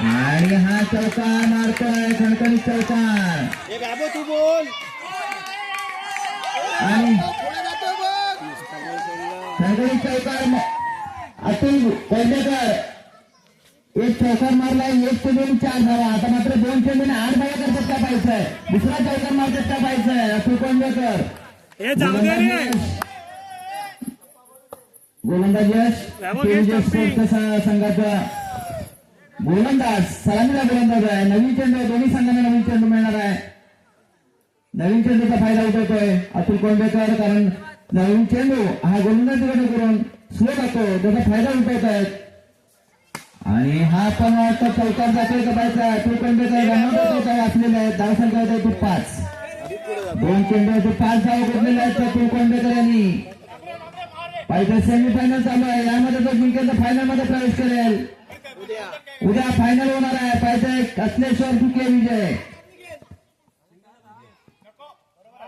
आणि हा चौकार मारतोय खणखणीत चौकार बाबू तू बोल. आणि खणखणीत चौकार म- अतुल कोल्हेकर एक चौकार मारला एक चेंडून चार धावा आता मात्र दोन चेंडूने आठ धावा करतात का पाहिजे? दुसरा चौकार मारतात का पाहिजे? अतुल कोल्हेकर गोलंदाज यश. संघाचा गोलंदाज सलामीला गोलंदाज आहे नवीन चेंडू दोन्ही संघांना नवीन चेंडू मिळणार आहे नवीन चेंडूचा फायदा उठवतोय अतुल कोंडेकर कारण नवीन चेंडू हा गोलंदाजीकडे करून स्लो जातो त्याचा फायदा उठवत आहेत आणि हा पण वाटतं चौकार दाखल करायचा अतुल कोंडेकर रनआउट आहे आहेत धावसंख्या होते पाच दोन चेंडू पाच धाव घेतलेले आहेत अतुल कोंडेकर यांनी पाहिजे सेमीफायनल चालू आहे यामध्ये जो जिंकेल तर फायनलमध्ये प्रवेश करेल उद्या. फायनल होणार आहे. पाहिजे कसलेश्वर दुके विजय.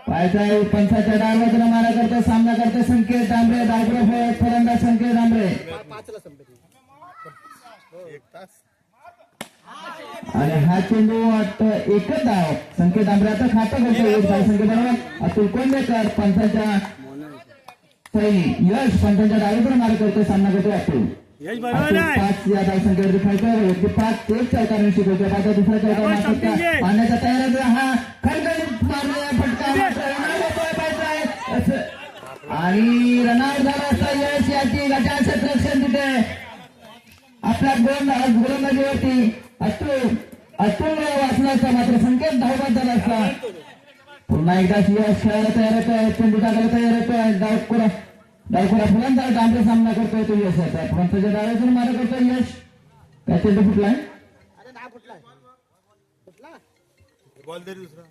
पाहिजे पंचाच्या डायव्हरला मारा करतो सामना करतो संकेत डांबरे डायग्रो फलंदा संकेत डांबरे. आणि हा चेंडू वाटतं एकच धाव संकेत डांबरे आता खातं करतो. एक धाव संख्या बरोबर अतुल कोंडेकर पंचाच्या सैनी. यश पंचाच्या डायव्हर मारा करतो सामना करतो अतुल. यश बरोबर अतुल आहे. पाच या दुसरा घे. का? पाण्याचा तयार आहे. हा खणखणीत मारलेला फटका असं. आणि रनआउट झाला असता यश याची गटाचं क्षेत्ररक्षण तिथे. आपल्या गोल गोलंदाजीवरती अतुल अतुल वाचला असता मात्र संकेत धावबाद झाला असता. पुन्हा एकदा यश खेळायला तयार होतोय. चेंडू टाकायला तयार होतोय. डावकुरा डावकुरा फुलांचा डांबरे सामना करतोय तो यश आहे पंचाच्या डाव्यातून मारा करतोय यश काय चेंडू फुटलाय फुटला फुटला बॉल दे दुसरा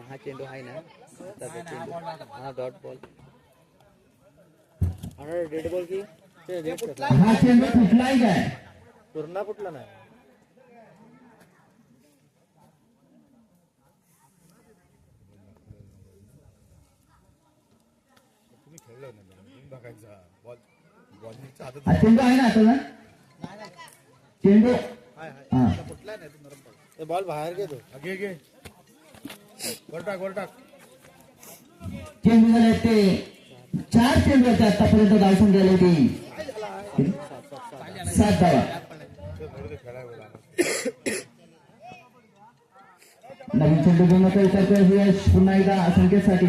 हा चेंडू आहे ना हा डॉट बॉल अरे डेड बॉल की हा चेंडू फुटलाय काय पूर्ण फुटला नाही चेंडू आहे ना आता ना? चेंडू? हाय हाय हा. फुटला नाही तो नरम पडला ते. बॉल बाहेर घेतो घे घे. वर टाक वर टाक. चेंडू झाले ते चार चेंडू होते आतापर्यंत धावसून गेले होती. सात धावा. ते नवीन चेंडू घेण्याचा विचार पुन्हा एकदा संकेतसाठी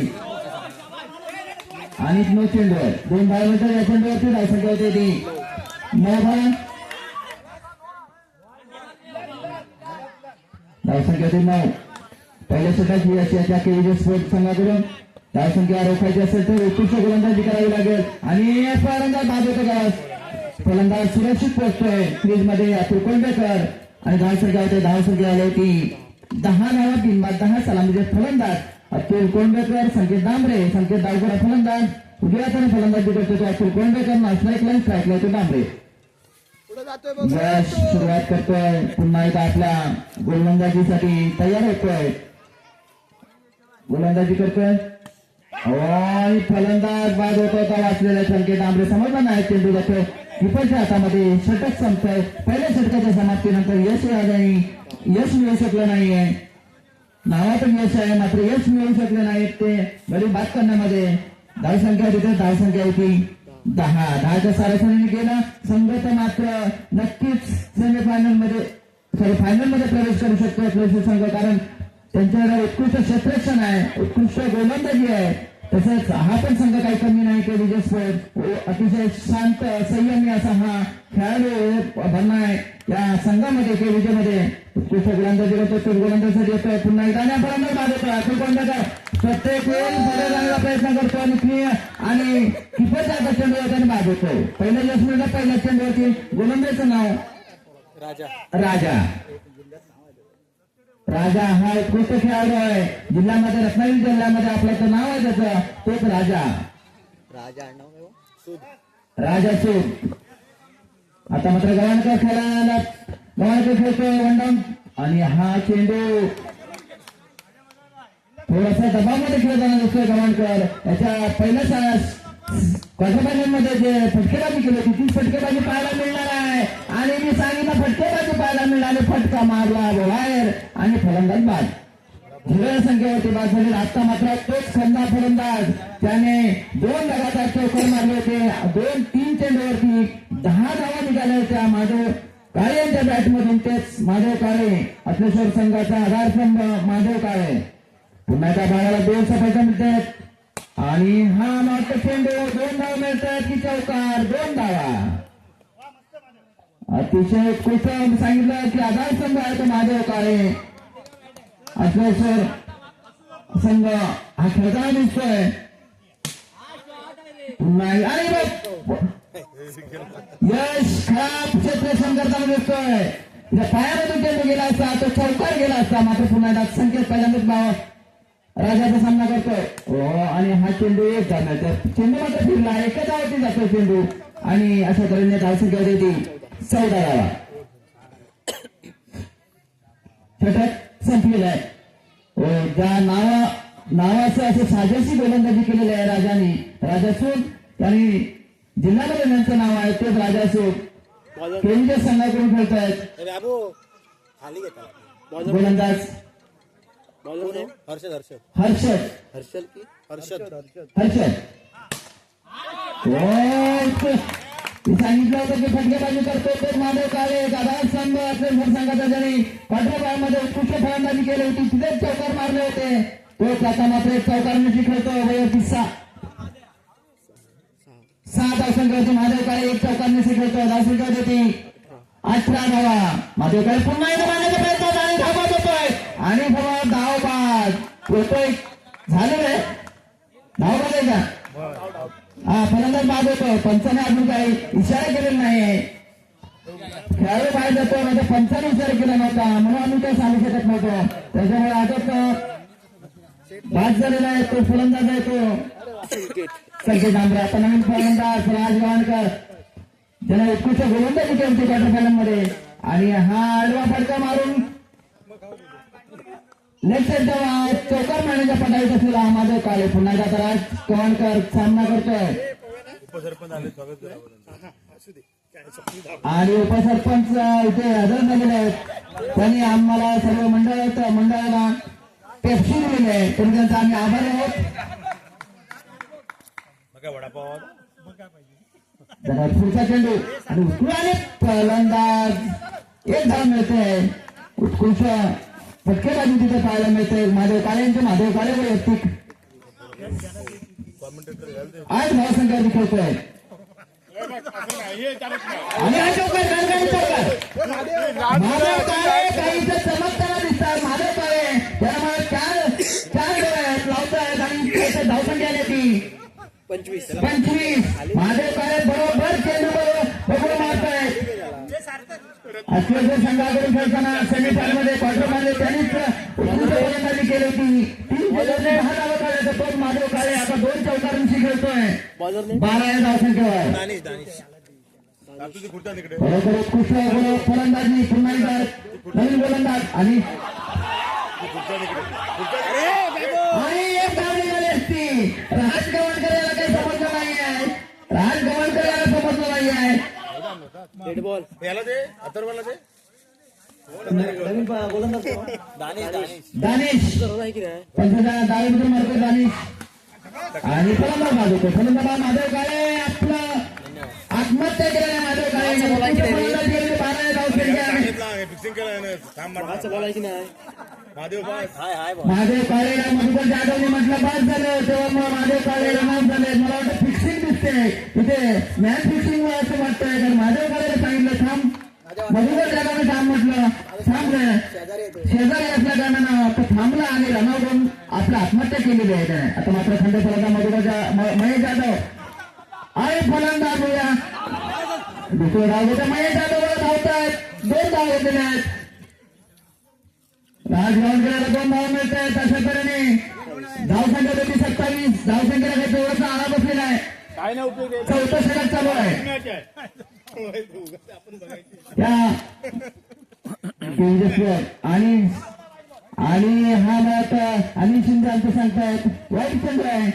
आणि नऊ चेंडू आहे दोन धावानंतर या चेंडूवरती धावसंख्या होते ती. नऊ धावा धावसंख्या होती नऊ पहिल्या षटकाची यश याच्या केविजे स्पोर्ट संघाकडून धावसंख्या रोखायची असेल तर उत्कृष्ट गोलंदाजी करावी लागेल. आणि फलंदाज बाद होतो का फलंदाज सुरक्षित पोहोचतोय क्रीजमध्ये अतुल कोंडेकर. आणि धावसंख्या होते धावसंख्या आली होती. दहा धावा तीन बाद दहा सला म्हणजे फलंदाज. अतुल कोंडेकर संकेत डांबरे संकेत डावकर फलंदाज. उजव्या हाताने फलंदाजी करतो तो Atul Kondekar strike line strike line तो डांबरे सुरुवात करतोय. पुन्हा एकदा आपल्या गोलंदाजीसाठी तयार होतोय. गोलंदाजी करतोय. आणि फलंदाज बाद होतो तो वाचलेला संकेत डांबरे समजला नाही चेंडू जातोय किपरच्या हातामध्ये षटक संपतोय. पहिल्या षटकाच्या समाप्तीनंतर यश राजांनी यश मिळू शकलं नाहीये. नावातून यश आहे मात्र यश मिळू शकले नाहीत ते. गरीब बाद करण्यामध्ये धावसंख्या तिथे धावसंख्या होती दहा दहाच्या सरासरीने केला संघ तर मात्र नक्कीच सेमीफायनलमध्ये सॉरी फायनलमध्ये प्रवेश करू शकतो संघ कारण त्यांच्याकडे उत्कृष्ट क्षेत्ररक्षण आहे उत्कृष्ट गोलंदाजी आहे. तसंच हा पण संघ काही कमी नाही की विजय स्पोर्ट अतिशय शांत संयमी असा हा खेळाडू भरणा आहे या संघामध्ये के विजयमध्ये उत्कृष्ट गोलंदाजी करतो तो गोलंदाजीसाठी येतोय. पुन्हा एकदा आणि फलंदाज बाद अतुल प्रत्येक वेळी पुढे जाण्याचा प्रयत्न करतो आणि क्लिअर आणि किपरच्या हातात चेंडू येताना बाद होतोय पहिल्या मिळलं पहिल्या चेंडूवरती गोलंदाजचं नाव राजा. राजा. राजा हा उत्कृष्ट खेळाडू आहे. जिल्ह्यामध्ये रत्नागिरी जिल्ह्यामध्ये आपलं तर नाव आहे त्याचं. तोच राजा. राजा हो? सूद. आता मात्र गव्हाणकर खेळायला गव्हाणकर खेळतोय वन डाऊन आणि हा चेंडू. थोडासा दबावामध्ये खेळताना दिसतोय गव्हाणकर. याच्या पहिल्या क्वार्टरमध्ये जे फटकेबाजी केली होती ती फटकेबाजी पाहायला मिळणार आहे. आणि मी सांगितलं फटकेबाजी पाहायला मिळाले? फटका मारला बाहेर. आणि फलंदाज बाद. झिरो संख्येवरती बाद झाली. आता मात्र तोच खंदा फलंदाज. त्याने दोन लगातार चौकर मारले होते. दोन तीन चेंडूवरती दहा धावा निघाल्या होत्या. माधव काळे यांच्या बॅटमधून तेच माधव काळे. अत्लेश्वर संघाचा आधारस्तंभ माधव काळे. पुन्हा त्या भागाला दोन सफायच्या मिळतात. आणि हा मात्र चेंडू दोन धाव मिळतात की चौकार. दोन धावा. अतिशय कुठं सांगितलं की आधारस्तंभ आहे तो माधव काळे अत्लेश्वर संघ हा खेळताना दिसतोय. नाही अरे यश खराब क्षेत्र संघर्षाला दिसतोय. त्या पायामधून चेंडू गेला असता तो चौकार गेला असता मात्र पुन्हा एकदा संकेत पहिल्यांदाच भाव राजाचा सामना करतोय. हो आणि हा चेंडू एक जाणार तर चेंडू मात्र फिरला एकच आवडती जातो चेंडू. आणि अशा तऱ्हेने धावसंख्या देते चौदा धावा षटक संपलेलं आहे ज्या नावा नावाचं असं साजेशी गोलंदाजी केलेली आहे राजाने राजासून त्यांनी जिल्ह्यामध्ये यांचं नाव आहे तेच राजासून केंद्रीय संघाकडून खेळतायत बाबू खाली घेता गोलंदाज हर्षद. हर्षद. हर्षद. हर्षद. हर्षद. मी सांगितलं होतं की फटकेबाजी करतो तेच माधव काळे आधार संघ असले संघाचा ज्यांनी पाठ्यापायामध्ये उत्कृष्ट फलंदाजी केली होती तिथेच चौकार मारले होते तोच आता मात्र एक चौकार मी खेळतो वयोवृत्ती सहा सहा धावसंख्यावरती माधव काळे एक चौकार मिठी खेळतो धावसंख्या होती अठरा धावा माधव काळे पुन्हा एकदा मारण्याचा प्रयत्न आणि धावा होतोय आणि धावा धाव बाद होतोय झालेलं आहे धाव बाद का हा फलंदाज बाद होतो पंचाने अजून इशारा केलेला नाही. खेळाडू बाहेर जातो माझ्या पंचाने इशारा केला नव्हता म्हणून आम्ही काही सांगू शकत नव्हतो. त्याच्यामुळे आजच बाद झालेला आहे तो फलंदाज आहे तो. संकेत डांबरे आता नवीन फलंदाज राज वाणकर ज्याने उत्कृष्ट गोलंदाजी केली होती क्वार्टर फायनलमध्ये. आणि हा आडवा फडका मारून लेफ्ट साइड चौकार मारण्याच्या पटाईत असलेला माझं काले पुन्हा एकदा राज कवाणकर सामना करतोय. उपसरपंच आले स्वागत करा. आणि उपसरपंच इथे हजर झालेले आहेत. त्यांनी आम्हाला सर्व मंडळात मंडळाला पेप्सी दिलेली आहे तरी त्यांचा आम्ही आभारी आहोत. वडापाव पुढचा चेंडू. आणि उत्कृष्ट फलंदाज एक धाव मिळते. उत्कृष्ट फटकेबाजी तिथे पाहायला मिळते. माधव काळे माधव काळे वैयक्तिक. कॉमेंटेटर घालते आठ धाव संख्या खेळतोय आणि हा चौकार गणगणी चौकार माधव काळे काहीच चमकताना दिसतात. माधव काळे त्यामुळे चार चार डोळे आहेत लावतायत आणि त्याच्यात धावसंख्या आली ती. पंचवीस. पंचवीस. महादेव काळे बरोबर चेंडू बरोबर मारतायत. अस्वस्थ संघाकडून खेळताना सेमीफायनलमध्ये क्वार्टरमध्ये त्यांनीच चौकारांशी खेळतोय बारा या धावसंख्येवर. बरोबर उत्कृष्ट फलंदाजी पुन्हा एकदा. नवीन गोलंदाज आणि खुर्च्या तिकडे खुर्च्या आणि एक धाव निघाली असती. राज गवणकर याला काही समजलं नाही आहे. राज गवणकर याला समजलं नाही आहे. बॉल याला दे अथर्वला दे. दानिश दानिश. दानिश. आणि फलंदाज माधव फलंदाज माधव काळे आपलं आत्महत्या केलेल्या माधव काळे बारा धाव केलं महादेव काळे मधुकर जाधवने म्हटलं बाद झालं. तेव्हा महादेव काळे झाले. मला वाटतं फिक्सिंग दिसते. तिथे मॅच फिक्सिंग असं वाटतंय. कारण महादेव काळे सांगितलं थांब. मधुकर जाधवने थांब म्हटलं. रे. शेजारी असल्या कारणानं तो थांबला आणि रनआउट होऊन आपलं आत्महत्या केलेली आहे त्याने. आता मात्र खंड फलंदाज मधुकर जा- म- महेश जाधव. आहे फलंदाज या दुसरं धाव घेतं महेश जाधव धावतायत. दोन धाव घेतलेले आहेत राजगावकराला दोन धाव मिळत आहेत अशा तऱ्हेने. धावसंख्या होती सत्तावीस. धावसंख्येला काही तेवढासा आळा बसलेला आहे. चौथं षटक चालू आहे. तेजस्वर आणि आणि हा मॅच अनिल शिंदे आमचं सांगतायत वाईट चंद्र आहे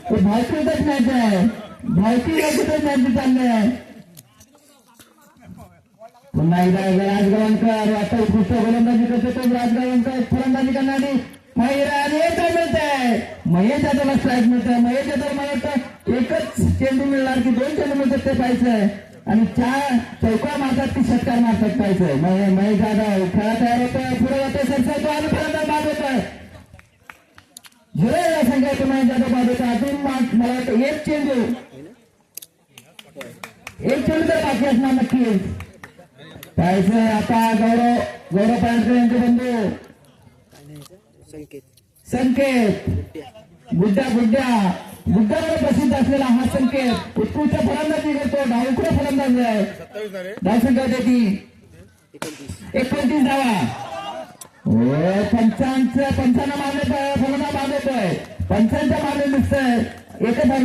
तो भावकृतच मॅच आहे. धावती कुठे मॅच चालले आहे पुन्हा एकदा राजगवानकर आता उत्कृष्ट गोलंदाजी करतो तो राजगवानकर फलंदाजी करणारी मयूर आणि एक run मिळतंय महेश यादवला स्ट्राईक मिळत. आहे महेश यादव मला वाटतं एकच चेंडू मिळणार की दोन चेंडू मिळतात ते पाहिजे आणि चार चौका मारतात की षटकार मारतात पाहिजे महेश यादव खेळा तयार होतोय. पुढे जातोय सरसावतो आणि फलंदाज बाद होतोय. जुलै या संघात महेश यादव बाद होतोय. अजून मला वाटतं एक चेंडू. एक चेंडू तर बाकी असणार नक्कीच पाहिजे आता गौरव गौरव पांढरे यांचे बंधू. संकेत. संकेत. गुड्डा गुड्डा गुड्डावर प्रसिद्ध असलेला हा संकेत उत्कृष्ट फलंदाजी करतो. डावकुडा फलंदाज आहे? धावसंख्या देती एकोणतीस धावा. पंचांचं पंचांना मारले फलंदाज मारले पंचांच्या मारले दिसतंय एकच